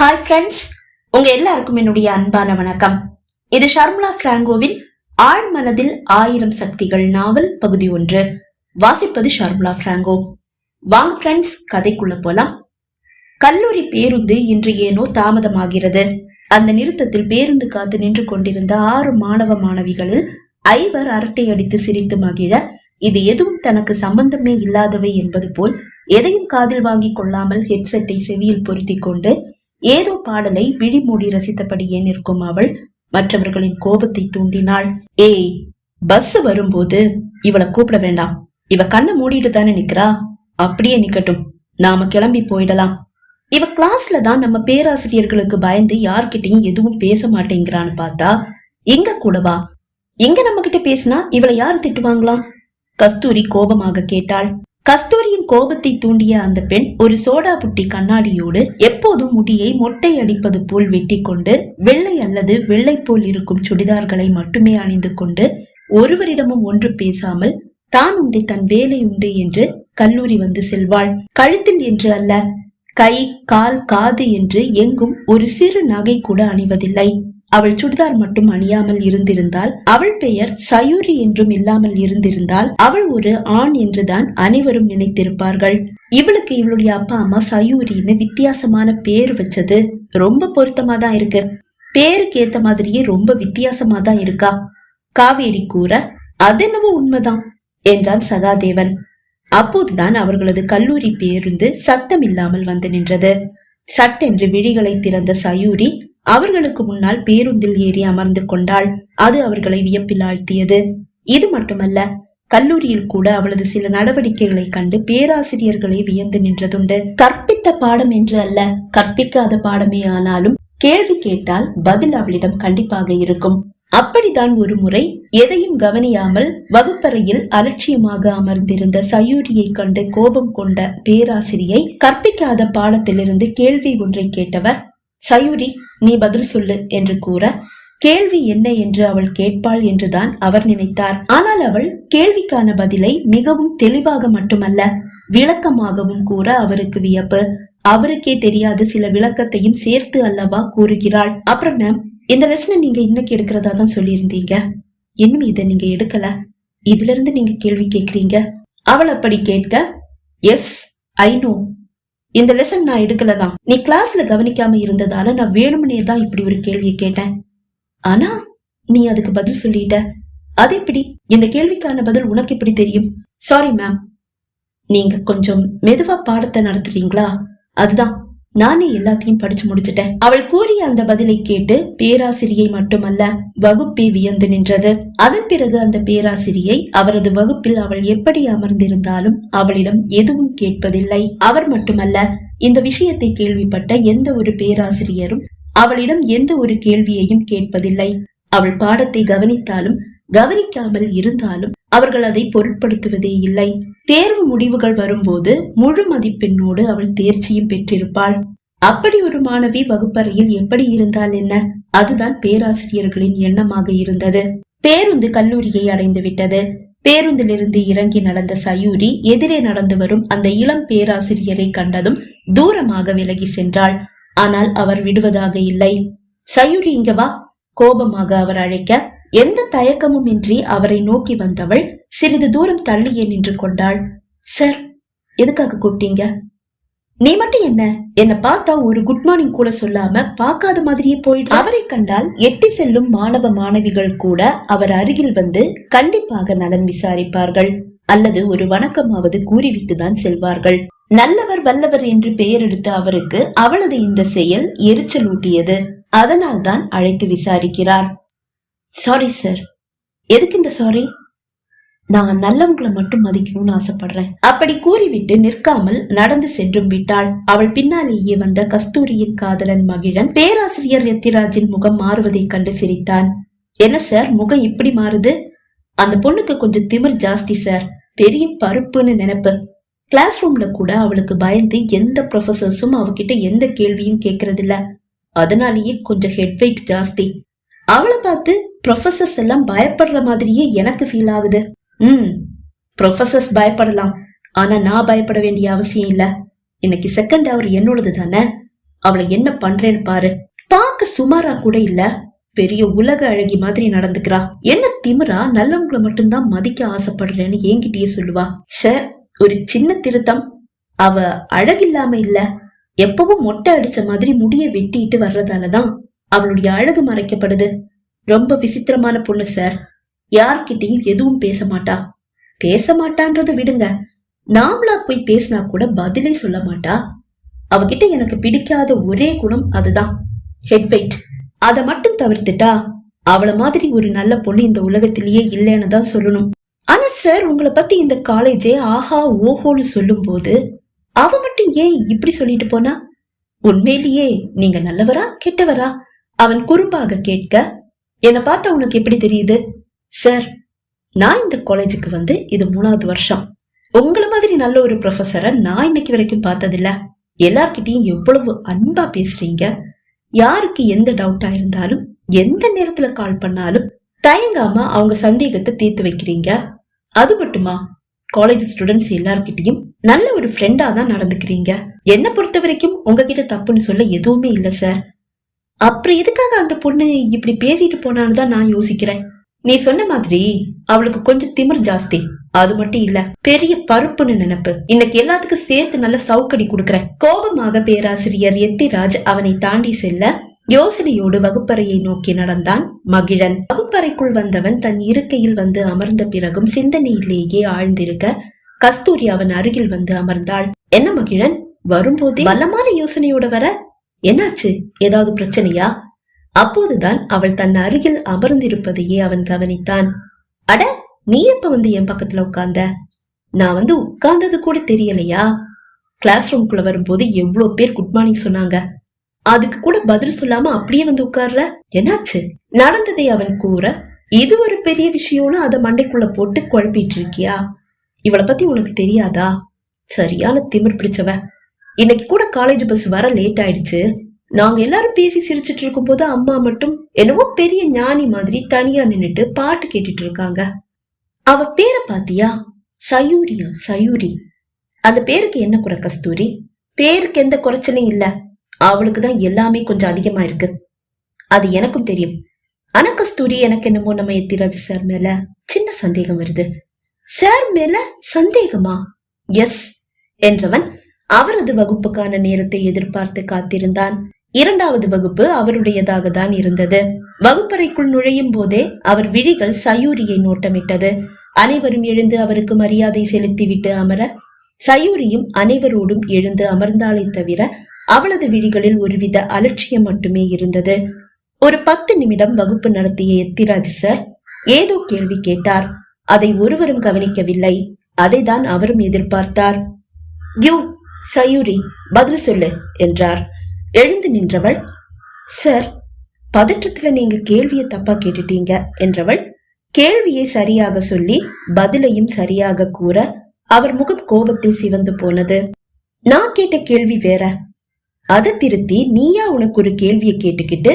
Hi friends உங்க எல்லாருக்கும் என்னுடைய அன்பான வணக்கம். இது ஷர்மிளா பிராங்கோவின் ஆழ்மனதில் ஆயிரம் சக்திகள் நாவல் பகுதி ஒன்று. வாசிப்பது ஷர்மிளா பிராங்கோ. வாங்க ஃப்ரெண்ட்ஸ் கதைக்குள்ள போலாம். கல்லூரி பேருந்து இன்று ஏனோ தாமதமாகிறது. அந்த நிறுத்தத்தில் பேருந்து காத்து நின்று கொண்டிருந்த ஆறு மாணவ மாணவிகளில் ஐவர் அரட்டை அடித்து சிரித்து மகிழ இது எதுவும் தனக்கு சம்பந்தமே இல்லாதவை என்பது போல் எதையும் காதில் வாங்கிக் கொள்ளாமல் ஹெட்செட்டை செவியில் பொருத்தி கொண்டு ஏதோ பாடலை விழிமூடி ரசித்தபடியே நிற்கும் அவள்? மற்றவர்களின் கோபத்தை தூண்டினாள். ஏய் பஸ் வரும்போது இவளை கூப்பிட வேண்டாம். இவ கண்ணை மூடிட்டு தானே நிக்கிறா? அப்படியே நிக்கட்டும். நாம கிளம்பி போயிடலாம். இவ கிளாஸ்ல தான் நம்ம பேராசிரியர்களுக்கு பயந்து யார்கிட்டயும் எதுவும் பேச மாட்டேங்கிறான்னு பார்த்தா இங்க கூடவா இங்க நம்ம கிட்ட பேசினா இவளை யார் திட்டுவாங்களாம்? கஸ்தூரி கோபமாக கேட்டாள். கஸ்தூரியின் கோபத்தை தூண்டிய அந்த பெண் ஒரு சோடா புட்டி கண்ணாடியோடு எப்போதும் முடியை மொட்டை அடிப்பது போல் வெட்டி கொண்டு வெள்ளை அல்லது வெள்ளை போல் இருக்கும் சுடிதார்களை மட்டுமே அணிந்து கொண்டு ஒருவரிடமும் ஒன்று பேசாமல் தான் உண்டு தன் வேலை உண்டு என்று கல்லூரி வந்து செல்வாள். கழுத்தில் என்று அல்ல கை கால் காது என்று எங்கும் ஒரு சிறு நகை கூட அணிவதில்லை. அவள் சுடிதார் மட்டும் அணியாமல் இருந்திருந்தால் அவள் பெயர் சயூரி என்றும் இல்லாமல் இருந்திருந்தால் அவள் ஒரு ஆண் என்றுதான் அனைவரும் நினைத்திருப்பார்கள். இவளுக்கு இவளுடைய அப்பா அம்மா சயூரின்னு வித்தியாசமான பேர் வச்சது ரொம்ப பொருத்தமா தான் இருக்கு. பேருக்கு ஏத்த மாதிரியே ரொம்ப வித்தியாசமா தான் இருக்கா? காவேரி கூற அதென்னவோ உண்மைதான் என்றான் சகாதேவன். அப்போதுதான் அவர்களது கல்லூரி பேருந்து சத்தம் இல்லாமல் வந்து நின்றது. சட்டென்று விழிகளை திறந்த சயூரி அவர்களுக்கு முன்னால் பேருந்தில் ஏறி அமர்ந்து கொண்டாள். அது அவர்களை வியப்பில் ஆழ்த்தியது இது மட்டுமல்ல கல்லூரியில் கூட அவளது சில நடவடிக்கைகளை கண்டு பேராசிரியர்களை வியந்து நின்றதுண்டு. கற்பித்த பாடம் என்று அல்ல கற்பிக்காத பாடமே ஆனாலும் கேள்வி கேட்டால் பதில் அவளிடம் கண்டிப்பாக இருக்கும். அப்படித்தான் ஒரு முறை எதையும் கவனியாமல் வகுப்பறையில் அலட்சியமாக அமர்ந்திருந்த சயூரியை கண்டு கோபம் கொண்ட பேராசிரியை கற்பிக்காத பாடத்திலிருந்து கேள்வி ஒன்றை கேட்டவர் சயூரி நீ பதில் சொல்லு என்று கூற கேள்வி என்ன என்று அவள் கேட்பாள் என்றுதான் அவர் நினைத்தார். ஆனால் அவள் கேள்விக்கான பதிலை மிகவும் தெளிவாக மட்டுமல்ல விளக்கமாகவும் கூற அவருக்கு வியப்பு. அவருக்கே தெரியாத சில விளக்கத்தையும் சேர்த்து அல்லவா கூறுகிறாள். அப்புறம் மேம் இந்த லெசனை நீங்க இன்னைக்கு எடுக்கிறதா தான் சொல்லியிருந்தீங்க. இன்னும் இதை நீங்க எடுக்கல. இதுல இருந்து நீங்க கேள்வி கேக்குறீங்க அவள் அப்படி கேட்க எஸ் ஐ நோ. இந்த லெசன் நான் எடுக்கல தான் நீ கிளாஸ்ல கவனிக்காம இருந்ததால நான் வேணும்னே தான் இப்படி ஒரு கேள்வியை கேட்டேன். ஆனா நீ அதுக்கு பதில் சொல்லிட்ட. அது எப்படி? இந்த கேள்விக்கான பதில் உனக்கு எப்படி தெரியும்? சாரி மேம் நீங்க கொஞ்சம் மெதுவா பாடத்தை நடத்துறீங்களா? அதுதான். நானே எல்லாத்தையும் படிச்சு முடிச்சிட்டேன். அவள் கூறிய அந்த பதிலை கேட்டு பேராசிரியை மட்டுமல்ல வகுப்பே வியந்து நின்றது. அதன் பிறகு அந்த பேராசிரியை அவரது வகுப்பில் அவள் எப்படி அமர்ந்திருந்தாலும் அவளிடம் எதுவும் கேட்பதில்லை. அவர் மட்டுமல்ல இந்த விஷயத்தை கேள்விப்பட்ட எந்த ஒரு பேராசிரியரும் அவளிடம் எந்த ஒரு கேள்வியையும் கேட்பதில்லை. அவள் பாடத்தை கவனித்தாலும் கவனிக்காமல் இருந்தாலும் அவர்கள் அதை பொருட்படுத்துவதே இல்லை. தேர்வு முடிவுகள் வரும்போது முழு மதிப்பெண்ணோடு அவள் தேர்ச்சியும் பெற்றிருப்பாள். அப்படி ஒரு மாணவி வகுப்பறையில் எப்படி இருந்தால் என்ன? அதுதான் பேராசிரியர்களின் எண்ணமாக இருந்தது. பேருந்து கல்லூரியை அடைந்து விட்டது. பேருந்திலிருந்து இறங்கி நடந்த சயூரி எதிரே நடந்து வரும் அந்த இளம் பேராசிரியரை கண்டதும் தூரமாக விலகி சென்றாள். ஆனால் அவர் விடுவதாக இல்லை. சயூரி இங்க வா. கோபமாக அவர் அழைக்க எந்த தயக்கமும் இன்றி அவரை நோக்கி வந்தவள் சிறிது தூரம் தள்ளியே நின்று கொண்டாள். சார் எதுக்காக கூப்பிட்டீங்க? நீ மட்டும் என்ன? என்ன பார்த்தா ஒரு குட் மார்னிங் கூட சொல்லாம பார்க்காத மாதிரியே போயிடு அவரை கண்டால் எட்டி செல்லும் மாணவ மாணவிகள் கூட அவர் அருகில் வந்து கண்டிப்பாக நலன் விசாரிப்பார்கள். அல்லது ஒரு வணக்கமாவது கூறிவிட்டு தான் செல்வார்கள். நல்லவர் வல்லவர் என்று பெயர் எடுத்த அவருக்கு அவளது இந்த செயல் எரிச்சல் ஊட்டியது அதனால் தான் அழைத்து விசாரிக்கிறார். சாரி சார் எதுக்கு இந்த சாரி நான் நல்லவங்களை மட்டும் மதிக்கணும்னு ஆசைப்படுறேன். அப்படி கூறிவிட்டு நிற்காமல் நடந்து சென்றும் விட்டாள். அவள் பின்னாலேயே வந்த கஸ்தூரியின் காதலன் மகிழன் பேராசிரியர் எத்திராஜின் முகம் மாறுவதைக் கண்டு சிரித்தான். என்ன சார் முகம் இப்படி மாறுது? அந்த பொண்ணுக்கு கொஞ்சம் திமிர் ஜாஸ்தி சார் பெரிய பருப்புன்னு நினைப்பு. கிளாஸ் ரூம்ல கூட அவளுக்கு பயந்து எந்த ப்ரொஃபசர்ஸும் அவகிட்ட எந்த கேள்வியும் கேட்கறதில்ல அதனாலேயே கொஞ்சம் ஹெட் வெயிட் ஜாஸ்தி. அவளை பார்த்து ப்ரொஃபசர்ஸ் எல்லாம் பயப்படுற மாதிரியே எனக்கு ஃபீல் ஆகுது. ம் ப்ரொஃபசர்ஸ் பயப்படலாம். ஆனா நான் பயப்பட வேண்டிய அவசியம் இல்ல. இன்னைக்கு செகண்ட் அவர் என்னோடது தானே? அவளை என்ன பண்றேன்னு பாரு. பார்க்க சுமாரா கூட இல்ல. பெரிய உலக அழகி மாதிரி நடந்துக்கிறா. என்ன திமிரா? நல்லவங்களை மட்டும்தான் மதிக்க ஆசைப்படுறேன்னு என்கிட்டயே சொல்லுவா. சார் ஒரு சின்ன திருத்தம். அவ அழகில்லாம இல்ல. எப்பவும் மொட்டை அடிச்ச மாதிரி முடிய வெட்டிட்டு வர்றதாலதான் அவளுடைய அழகு மறைக்கப்படுது. ரொம்ப விசித்திரமான பொண்ணு சார் யார்கிட்டயும் எதுவும் பேச மாட்டா. பேச மாட்டான்றத விடுங்க. நாமளா போய் பேசினா கூட பதிலே சொல்ல மாட்டா. அவகிட்ட எனக்கு பிடிக்காத ஒரே குணம் அதுதான். ஹெட் வெயிட் அதை மட்டும் தவிர்த்துட்டா அவள மாதிரி ஒரு நல்ல பொண்ணு இந்த உலகத்திலேயே இல்லைன்னு தான் சொல்லணும். ஆனா சார் உங்களை பத்தி இந்த காலேஜே ஆஹா ஓஹோன்னு சொல்லும் போது அவ மட்டும் ஏன் இப்படி சொல்லிட்டு போனா? உண்மையிலேயே நீங்க நல்லவரா கெட்டவரா? அவன் குறும்பாக கேட்க என்னை பார்த்தா உனக்கு எப்படி தெரியுது? சார் நான் இந்த காலேஜுக்கு வந்து இது மூணாவது வருஷம். உங்கள மாதிரி நல்ல ஒரு ப்ரொஃபஸரை நான் இன்னைக்கு வரைக்கும் பார்த்ததில்ல. எல்லார்கிட்டையும் எவ்வளவு அன்பா பேசுறீங்க? யாருக்கு எந்த டவுட்டா இருந்தாலும் எந்த நேரத்துல கால் பண்ணாலும் தயங்காம அவங்க சந்தேகத்தை தீர்த்து வைக்கிறீங்க. அது மட்டுமா? காலேஜ் ஸ்டூடெண்ட்ஸ் எல்லார்கிட்டையும் நல்ல ஒரு ஃப்ரெண்டா தான் நடந்துக்கிறீங்க. என்ன பொறுத்த வரைக்கும் உங்ககிட்ட தப்புன்னு சொல்ல எதுவுமே இல்ல சார் அப்புறம் எதுக்காக அந்த பொண்ணு இப்படி பேசிட்டு போனான்னு தான் நான் யோசிக்கிறேன். நீ சொன்ன மாதிரி அவளுக்கு கொஞ்சம் திமிர் ஜாஸ்தி. அது மட்டும் இல்ல பெரிய பருப்புன்னு நினைப்பு. இன்னைக்கு எல்லாத்துக்கும் சேர்த்து நல்ல சவுக்கடி கொடுக்கறேன். கோபமாக பேராசிரியர் எத்திராஜ் அவனை தாண்டி செல்ல யோசனையோடு வகுப்பறையை நோக்கி நடந்தான் மகிழன். வகுப்பறைக்குள் வந்தவன் தன் இருக்கையில் வந்து அமர்ந்த பிறகும் சிந்தனையிலேயே ஆழ்ந்திருக்க கஸ்தூரி அவன் அருகில் வந்து அமர்ந்தாள். என்ன மகிழன் வரும்போதே? பலமான யோசனையோட வர என்னாச்சு? ஏதாவது பிரச்சனையா? அப்போதுதான் அவள் தன் அருகில் அமர்ந்திருப்பதையே அவன் கவனித்தான். அட நீ எப்ப வந்து என் பக்கத்துல உட்கார்ந்த? நான் வந்து உட்கார்ந்தது கூட தெரியலையா? கிளாஸ் ரூம்குள்ள வரும்போது எவ்வளவு பேர் குட் மார்னிங் சொன்னாங்க. அதுக்கு கூட பதில் சொல்லாம அப்படியே வந்து உட்கார்ற? என்னாச்சு? நடந்ததை அவன் கூற இது ஒரு பெரிய விஷயம்னு அதை மண்டைக்குள்ள போட்டு குழப்பிட்டு இருக்கியா? இவளை பத்தி உனக்கு தெரியாதா? சரியான திமிர் பிடிச்சவ. இன்னைக்கு கூட காலேஜ் பஸ் வர லேட் ஆயிடுச்சு. நாங்க எல்லாரும் பேசி சிரிச்சிட்டு இருக்கும்போது அம்மா மட்டும் என்னவோ பெரிய ஞானி மாதிரி தனியா நின்னுட்டு பாட்டு கேட்டுட்டு இருக்காங்க. அவ பேரை பாத்தியா? சயூரியா சயூரி. அந்த பேருக்கு என்ன குறை கஸ்தூரி? பேருக்கு எந்த குறைச்சலும் இல்ல. அவளுக்கு தான் எல்லாமே கொஞ்சம் அதிகமா இருக்கு. அது எனக்கும் தெரியும். ஆனா கஸ்தூரி எனக்கு என்னமோ நம்ம எத்திராஜ் சார் மேல சின்ன சந்தேகம் வருது. சார் மேல சந்தேகமா? எஸ் என்றவன் அவரது வகுப்புக்கான நேரத்தை எதிர்பார்த்து காத்திருந்தான். இரண்டாவது வகுப்பு அவருடையதாக தான் இருந்தது. வகுப்பறைக்குள் நுழையும் போதே அவர் விழிகள் சயூரியை நோட்டமிட்டது. அனைவரும் எழுந்து அவருக்கு மரியாதை செலுத்திவிட்டு அமர சயூரியும் அனைவரோடும் எழுந்து அமர்ந்தாலே தவிர அவளது விழிகளில் ஒருவித அலட்சியம் மட்டுமே இருந்தது. ஒரு பத்து நிமிடம் வகுப்பு நடத்திய எத்திராஜ் சார் ஏதோ கேள்வி கேட்டார். அதை ஒருவரும் கவனிக்கவில்லை. அதைதான் அவரும் எதிர்பார்த்தார். யூ சயூரி பதில் சொல்லு என்றார். எழுந்து நின்றவள் சார் பதற்றத்துல நீங்க கேள்வியை தப்பா கேட்டுட்டீங்க என்றவள் கேள்வியை சரியாக சொல்லி பதிலையும் சரியாக கூற அவர் முகம் கோபத்தில் சிவந்து போனது. நான் கேட்ட கேள்வி வேற. அதை திருத்தி நீயா உனக்கு ஒரு கேள்வியை கேட்டுக்கிட்டு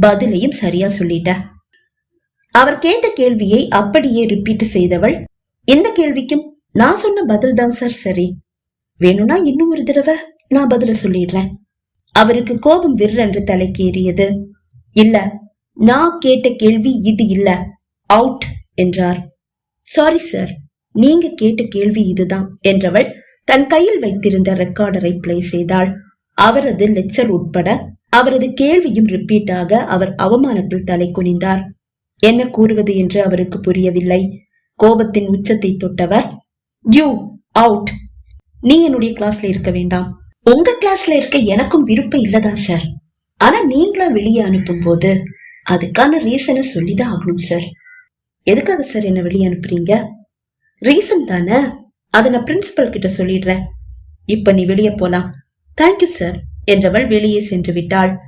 பதிலையும் சரியா சொல்லிட்ட. அவர் கேட்ட கேள்வியை அப்படியே ரிப்பீட் செய்தவள் இந்த கேள்விக்கும் நான் சொன்ன பதில் தான் சார் சரி. வேணும்னா இன்னும் ஒரு தடவை நான் பதில சொல்லிடுறேன். அவருக்கு கோபம் விற்றென்று தலைக்கேறியது. இல்ல நான் கேட்ட கேள்வி இது இல்ல. அவுட் என்றார். சாரி சார் நீங்க கேட்ட கேள்வி இதுதான் என்றவள் தன் கையில் வைத்திருந்த ரெக்கார்டரை பிளே செய்தாள். அவரது லெக்சர் உட்பட அவரது கேள்வியும் ரிப்பீட்டாக அவர் அவமானத்தில் தலை குனிந்தார். என்ன கூறுவது என்று அவருக்கு புரியவில்லை. கோபத்தின் உச்சத்தை தொட்டவர் யூ அவுட் நீ என்னுடைய கிளாஸ்ல இருக்க வேண்டாம். உங்க கிளாஸ்ல இருக்க எனக்கும் விருப்பம் இல்லதான் சார் ஆனா நீங்களா வெளியே அனுப்பும் போது அதுக்கான ரீசனை சொல்லிதான் ஆகணும் சார் எதுக்காக சார் என்ன வெளியே அனுப்புறீங்க? ரீசன் தானே? அதை நான் பிரின்சிபல் கிட்ட சொல்லிடுறேன். இப்ப நீ வெளியே போலாம். தேங்க்யூ சார் என்றவள் வெளியே சென்று விட்டாள்.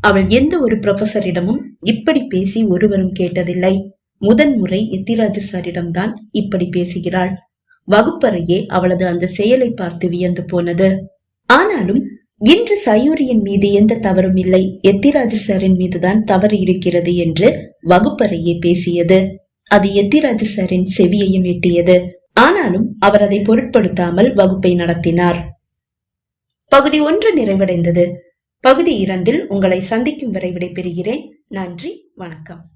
அவள் எந்த ஒரு ப்ரொஃபசரிடமும் இப்படி பேசி ஒருவரும் கேட்டதில்லை. முதன்முறை எத்திராஜ சாரிடம்தான் இப்படி பேசுகிறாள். வகுப்பறையே அவளது அந்த செயலை பார்த்து வியந்து போனது. ஆனாலும் இன்று சயூரியின் மீது எந்த தவறும் இல்லை. எத்திராஜ சாரின் மீதுதான் தவறு இருக்கிறது என்று வகுப்பறையே பேசியது. அது எத்திராஜ சாரின் செவியையும் எட்டியது. ஆனாலும் அவர் அதை பொருட்படுத்தாமல் வகுப்பை நடத்தினார். பகுதி ஒன்று நிறைவடைந்தது. பகுதி இரண்டில் உங்களை சந்திக்கும் வரை விடைபெறுகிறேன். நன்றி வணக்கம்.